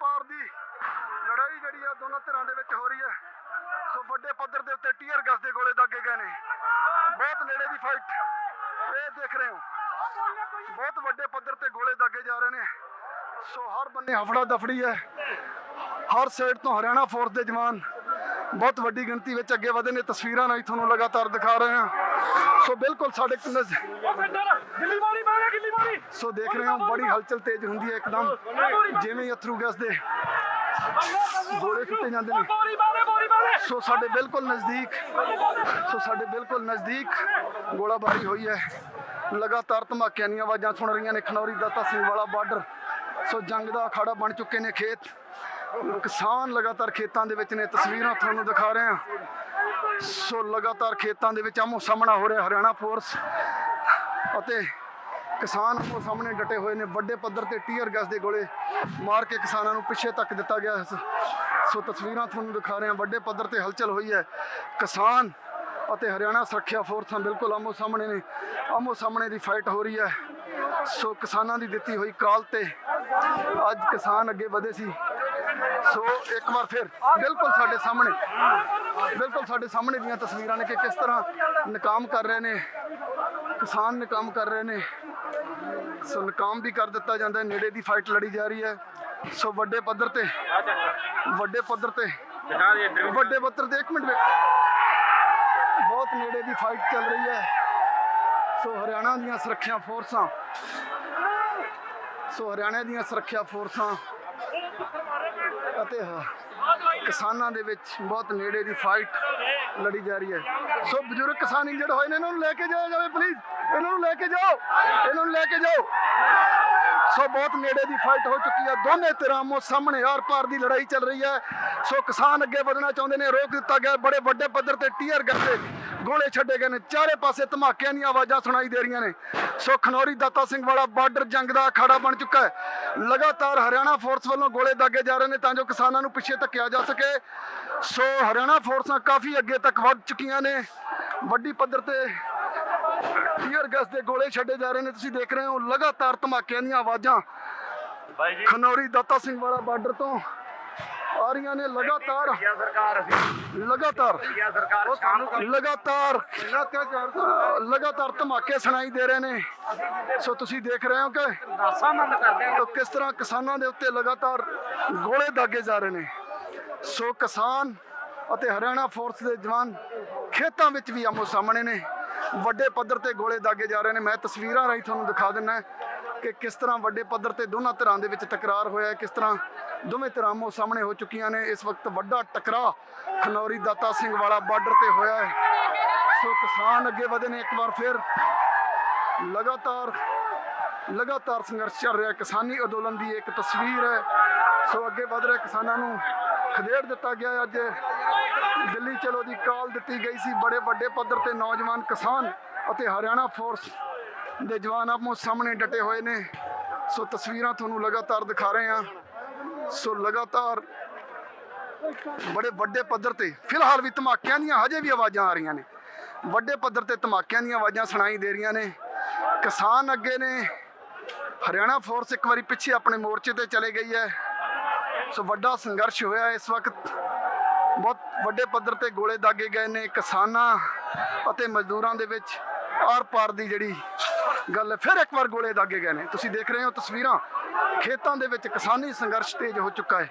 ਪਾਰ ਦੀ ਲੜਾਈ ਜਿਹੜੀ ਆ ਦੋਨਾਂ ਧਿਰਾਂ ਦੇ ਵਿੱਚ ਹੋ ਰਹੀ ਹੈ ਸੋ ਵੱਡੇ ਪੱਧਰ ਦੇ ਉੱਤੇ ਟੀਅਰ ਗੈਸ ਦੇ ਗੋਲੇ ਦਾਗੇ ਗਏ ਨੇ। ਬਹੁਤ ਨੇੜੇ ਦੀ ਫਾਈਟ ਇਹ ਦੇਖ ਰਹੇ ਹੋ। ਬਹੁਤ ਵੱਡੇ ਪੱਧਰ ਤੇ ਗੋਲੇ ਦਾਗੇ ਜਾ ਰਹੇ ਨੇ। ਸੋ ਹਰ ਬੰਨੇ ਹਫੜਾ ਦਫੜੀ ਹੈ। ਹਰ ਸਾਈਡ ਤੋਂ ਹਰਿਆਣਾ ਫੋਰਸ ਦੇ ਜਵਾਨ। ਬਹੁਤ ਵੱਡੀ ਗਿਣਤੀ ਵਿੱਚ ਅੱਗੇ ਵਧੇ ਨੇ। ਤਸਵੀਰਾਂ ਨਾਲ ਹੀ ਤੁਹਾਨੂੰ ਲਗਾਤਾਰ ਦਿਖਾ ਰਹੇ ਹਾਂ। ਸੋ ਬਿਲਕੁਲ ਸਾਡੇ ਨਜ਼- ਗਿੱਲੀ ਮਾਰੀ ਮਾਰਿਆ ਗਿੱਲੀ ਮਾਰੀ। ਸੋ ਦੇਖ ਰਹੇ ਹੋ ਬੜੀ ਹਲਚਲ ਤੇਜ਼ ਹੁੰਦੀ ਹੈ ਇੱਕਦਮ। ਜਿਵੇਂ ਹੀ ਅਥਰੂ ਗੈਸ ਦੇ ਗੋਲੇ ਛੁੱਟੇ ਜਾਂਦੇ ਨੇ। ਸੋ ਸਾਡੇ ਬਿਲਕੁਲ ਨਜ਼ਦੀਕ ਸੋ ਸਾਡੇ ਬਿਲਕੁਲ ਨਜ਼ਦੀਕ ਗੋਲਾਬਾਰੀ ਹੋਈ ਹੈ। ਲਗਾਤਾਰ ਧਮਾਕਿਆਂ ਦੀਆਂ ਆਵਾਜ਼ਾਂ ਸੁਣ ਰਹੀਆਂ ਨੇ ਖਨੌਰੀ ਦਾਤਾ ਸਿੰਘ ਵਾਲਾ ਬਾਰਡਰ। ਸੋ ਜੰਗ ਦਾ ਅਖਾੜਾ ਬਣ ਚੁੱਕੇ ਨੇ ਖੇਤ। ਕਿਸਾਨ ਲਗਾਤਾਰ ਖੇਤਾਂ ਦੇ ਵਿੱਚ ਨੇ। ਤਸਵੀਰਾਂ ਤੁਹਾਨੂੰ ਦਿਖਾ ਰਹੇ ਹਾਂ। ਸੋ ਲਗਾਤਾਰ ਖੇਤਾਂ ਦੇ ਵਿੱਚ ਆਮੋ ਸਾਹਮਣਾ ਹੋ ਰਿਹਾ ਹਰਿਆਣਾ ਫੋਰਸ ਅਤੇ ਕਿਸਾਨ ਆਮੋ ਸਾਹਮਣੇ ਡਟੇ ਹੋਏ ਨੇ। ਵੱਡੇ ਪੱਧਰ ਤੇ ਟੀਅਰ ਗੈਸ ਦੇ ਗੋਲੇ ਮਾਰ ਕੇ ਕਿਸਾਨਾਂ ਨੂੰ ਪਿੱਛੇ ਤੱਕ ਦਿੱਤਾ ਗਿਆ ਹੈ। ਸੋ ਤਸਵੀਰਾਂ ਤੁਹਾਨੂੰ ਦਿਖਾ ਰਹੇ। ਹਾਂ ਵੱਡੇ ਪੱਧਰ ਤੇ ਹਲਚਲ ਹੋਈ ਹੈ। ਕਿਸਾਨ ਅਤੇ ਹਰਿਆਣਾ ਸੁਰੱਖਿਆ ਫੋਰਸਾਂ ਬਿਲਕੁਲ ਆਮੋ ਸਾਹਮਣੇ ਨੇ। ਆਮੋ ਸਾਹਮਣੇ ਦੀ ਫਾਈਟ ਹੋ ਰਹੀ ਹੈ। ਸੋ ਕਿਸਾਨਾਂ ਦੀ ਦਿੱਤੀ ਹੋਈ ਕਾਲ ਤੇ ਅੱਜ ਕਿਸਾਨ ਅੱਗੇ ਵਧੇ ਸੀ। ਸੋ ਇੱਕ ਵਾਰ ਫਿਰ ਬਿਲਕੁਲ ਸਾਡੇ ਸਾਹਮਣੇ, ਬਿਲਕੁਲ ਸਾਡੇ ਸਾਹਮਣੇ ਦੀਆਂ ਤਸਵੀਰਾਂ ਨੇ ਕਿ ਕਿਸ ਤਰ੍ਹਾਂ ਨਕਾਮ ਕਰ ਰਹੇ ਨੇ, ਕਿਸਾਨ ਨਕਾਮ ਕਰ ਰਹੇ ਨੇ। ਸੋ ਨਕਾਮ ਵੀ ਕਰ ਦਿੱਤਾ ਜਾਂਦਾ ਹੈ, ਨੇੜੇ ਦੀ ਫਾਈਟ ਲੜੀ ਜਾ ਰਹੀ ਹੈ। ਸੋ ਵੱਡੇ ਪੱਧਰ ਤੇ, ਵੱਡੇ ਪੱਧਰ ਤੇ, ਵੱਡੇ ਪੱਧਰ ਤੇ ਇੱਕ ਮਿੰਟ ਬਹੁਤ ਨੇੜੇ ਦੀ ਫਾਈਟ ਚੱਲ ਰਹੀ ਹੈ। ਸੋ ਹਰਿਆਣਾ ਦੀਆਂ ਸੁਰੱਖਿਆ ਫੋਰਸਾਂ, ਸੋ ਹਰਿਆਣਾ ਦੀਆਂ ਸੁਰੱਖਿਆ ਫੋਰਸਾਂ ਅਤੇ ਕਿਸਾਨਾਂ ਦੇ ਵਿੱਚ ਬਹੁਤ ਨੇੜੇ ਦੀ ਫਾਈਟ ਲੜੀ ਜਾ ਰਹੀ ਹੈ। ਸੋ ਬਜ਼ੁਰਗ ਕਿਸਾਨ ਇੰਜਰਡ ਹੋਏ ਨੇ, ਇਹਨਾਂ ਨੂੰ ਲੈ ਕੇ ਜਾਇਆ ਜਾਵੇ ਪਲੀਜ਼ ਇਹਨਾਂ ਨੂੰ ਲੈ ਕੇ ਜਾਓ, ਇਹਨਾਂ ਨੂੰ ਲੈ ਕੇ ਜਾਓ। ਸੋ ਬਹੁਤ ਨੇੜੇ ਦੀ ਫਾਈਟ ਹੋ ਚੁੱਕੀ ਹੈ। ਦੋਨੇ ਧਿਰਾਂ ਮੋ ਸਾਹਮਣੇ ਆਰ ਪਾਰ ਦੀ ਲੜਾਈ ਚੱਲ ਰਹੀ ਹੈ। ਸੋ ਕਿਸਾਨ ਅੱਗੇ ਵਧਣਾ ਚਾਹੁੰਦੇ ਨੇ, ਰੋਕ ਦਿੱਤਾ ਗਿਆ। ਬੜੇ ਵੱਡੇ ਪੱਧਰ ਤੇ ਟੀਅਰ ਕਰਦੇ। ਗੋਲੇ ਛੱਡੇ ਗਏ ਨੇ। ਚਾਰੇ ਪਾਸੇ ਧਮਾਕਿਆਂ ਦੀਆਂ ਆਵਾਜ਼ਾਂ ਸੁਣਾਈ ਦੇ ਰਹੀਆਂ ਨੇ। ਸੋ ਖਨੌਰੀ ਦਾਤਾ ਸਿੰਘ ਵਾਲਾ ਬਾਰਡਰ ਜੰਗ ਦਾ ਅਖਾੜਾ ਬਣ ਚੁੱਕਾ ਹੈ। ਲਗਾਤਾਰ ਹਰਿਆਣਾ ਫੋਰਸ ਵੱਲੋਂ ਗੋਲੇ ਦਾਗੇ ਜਾ ਰਹੇ ਨੇ ਤਾਂ ਜੋ ਕਿਸਾਨਾਂ ਨੂੰ ਪਿੱਛੇ ਧੱਕਿਆ ਜਾ ਸਕੇ। ਸੋ ਹਰਿਆਣਾ ਫੋਰਸਾਂ ਕਾਫੀ ਅੱਗੇ ਤੱਕ ਵੱਧ ਚੁੱਕੀਆਂ ਨੇ। ਵੱਡੀ ਪੱਧਰ ਤੇ ਟੀਅਰ ਗੈਸ ਦੇ ਗੋਲੇ ਛੱਡੇ ਜਾ ਰਹੇ ਨੇ। ਤੁਸੀਂ ਦੇਖ ਰਹੇ ਹੋ ਲਗਾਤਾਰ ਧਮਾਕਿਆਂ ਦੀਆਂ ਆਵਾਜ਼ਾਂ। ਖਨੌਰੀ ਦਾਤਾ ਸਿੰਘ ਵਾਲਾ ਬਾਰਡਰ ਤੋਂ ਆ ਰਹੀਆਂ ਨੇ ਲਗਾਤਾਰ ਸਰਕਾਰ ਅਸੀਂ ਲਗਾਤਾਰ ਲਗਾਤਾਰ ਲਗਾਤਾਰ ਧਮਾਕੇ ਸੁਣਾਈ ਦੇ ਰਹੇ ਨੇ। ਸੋ ਤੁਸੀਂ ਦੇਖ ਰਹੇ ਹੋ ਕਿ ਕਰਦੇ ਕਿਸ ਤਰ੍ਹਾਂ ਕਿਸਾਨਾਂ ਦੇ ਉੱਤੇ ਲਗਾਤਾਰ ਗੋਲੇ ਦਾਗੇ ਜਾ ਰਹੇ ਨੇ। ਸੋ ਕਿਸਾਨ ਅਤੇ ਹਰਿਆਣਾ ਫੋਰਸ ਦੇ ਜਵਾਨ ਖੇਤਾਂ ਵਿੱਚ ਵੀ ਆਮੋ ਸਾਹਮਣੇ ਨੇ। ਵੱਡੇ ਪੱਧਰ ਤੇ ਗੋਲੇ ਦਾਗੇ ਜਾ ਰਹੇ ਨੇ। ਮੈਂ ਤਸਵੀਰਾਂ ਰਾਹੀਂ ਤੁਹਾਨੂੰ ਦਿਖਾ ਦਿੰਨਾ ਕਿ ਕਿਸ ਤਰ੍ਹਾਂ ਵੱਡੇ ਪੱਧਰ ਤੇ ਦੋਨਾਂ ਧਿਰਾਂ ਦੇ ਵਿੱਚ ਤਕਰਾਰ ਹੋਇਆ ਕਿਸ ਤਰ੍ਹਾਂ ਦੋਵੇਂ ਧਿਰਾਂ ਆਮੋ ਸਾਹਮਣੇ ਹੋ ਚੁੱਕੀਆਂ ਨੇ। ਇਸ ਵਕਤ ਵੱਡਾ ਟਕਰਾਅ ਖਨੌਰੀ ਦਾਤਾ ਸਿੰਘ ਵਾਲਾ ਬਾਰਡਰ ਤੇ ਹੋਇਆ ਹੈ। ਸੋ ਕਿਸਾਨ ਅੱਗੇ ਵਧੇ ਨੇ ਇੱਕ ਵਾਰ ਫਿਰ। ਲਗਾਤਾਰ ਲਗਾਤਾਰ ਸੰਘਰਸ਼ ਚੱਲ ਰਿਹਾ ਕਿਸਾਨੀ ਅੰਦੋਲਨ ਦੀ ਇੱਕ ਤਸਵੀਰ ਹੈ। ਸੋ ਅੱਗੇ ਵਧ ਰਹੇ ਕਿਸਾਨਾਂ ਨੂੰ ਖਦੇੜ ਦਿੱਤਾ ਗਿਆ ਅੱਜ ਦਿੱਲੀ ਚਲੋ ਦੀ ਕਾਲ ਦਿੱਤੀ ਗਈ ਸੀ। ਬੜੇ ਵੱਡੇ ਪੱਧਰ ਤੇ ਨੌਜਵਾਨ ਕਿਸਾਨ ਅਤੇ ਹਰਿਆਣਾ ਫੋਰਸ ਦੇ ਜਵਾਨ ਆਪੋ ਸਾਹਮਣੇ ਡਟੇ ਹੋਏ ਨੇ। ਸੋ ਤਸਵੀਰਾਂ ਤੁਹਾਨੂੰ ਲਗਾਤਾਰ ਦਿਖਾ ਰਹੇ ਹਾਂ। ਸੋ ਲਗਾਤਾਰ ਬੜੇ ਵੱਡੇ ਪੱਧਰ ਤੇ, ਫਿਲਹਾਲ ਵੀ ਧਮਾਕਿਆਂ ਦੀਆਂ ਹਜੇ ਵੀ ਆਵਾਜ਼ਾਂ ਆ ਰਹੀਆਂ ਨੇ। ਵੱਡੇ ਪੱਧਰ ਤੇ ਧਮਾਕਿਆਂ ਦੀਆਂ ਆਵਾਜ਼ਾਂ ਸੁਣਾਈ ਦੇ ਰਹੀਆਂ ਨੇ। ਕਿਸਾਨ ਅੱਗੇ ਨੇ। ਹਰਿਆਣਾ ਫੋਰਸ ਇੱਕ ਵਾਰੀ ਪਿੱਛੇ ਆਪਣੇ ਮੋਰਚੇ ਤੇ ਚਲੇ ਗਈ ਹੈ। ਸੋ ਵੱਡਾ ਸੰਘਰਸ਼ ਹੋਇਆ ਇਸ ਵਕਤ। ਬਹੁਤ ਵੱਡੇ ਪੱਧਰ ਤੇ ਗੋਲੇ ਦਾਗੇ ਗਏ ਨੇ ਕਿਸਾਨਾਂ ਅਤੇ ਮਜ਼ਦੂਰਾਂ ਦੇ ਵਿੱਚ। ਆਰ ਪਾਰ ਦੀ ਜਿਹੜੀ ਗੱਲ ਫਿਰ ਇੱਕ ਵਾਰ ਗੋਲੇ ਦਾਗੇ ਗਏ ਨੇ। ਤੁਸੀਂ ਦੇਖ ਰਹੇ ਹੋ ਤਸਵੀਰਾਂ। ਖੇਤਾਂ ਦੇ ਵਿੱਚ ਕਿਸਾਨੀ ਸੰਘਰਸ਼ ਤੇਜ਼ ਹੋ ਚੁੱਕਾ ਹੈ।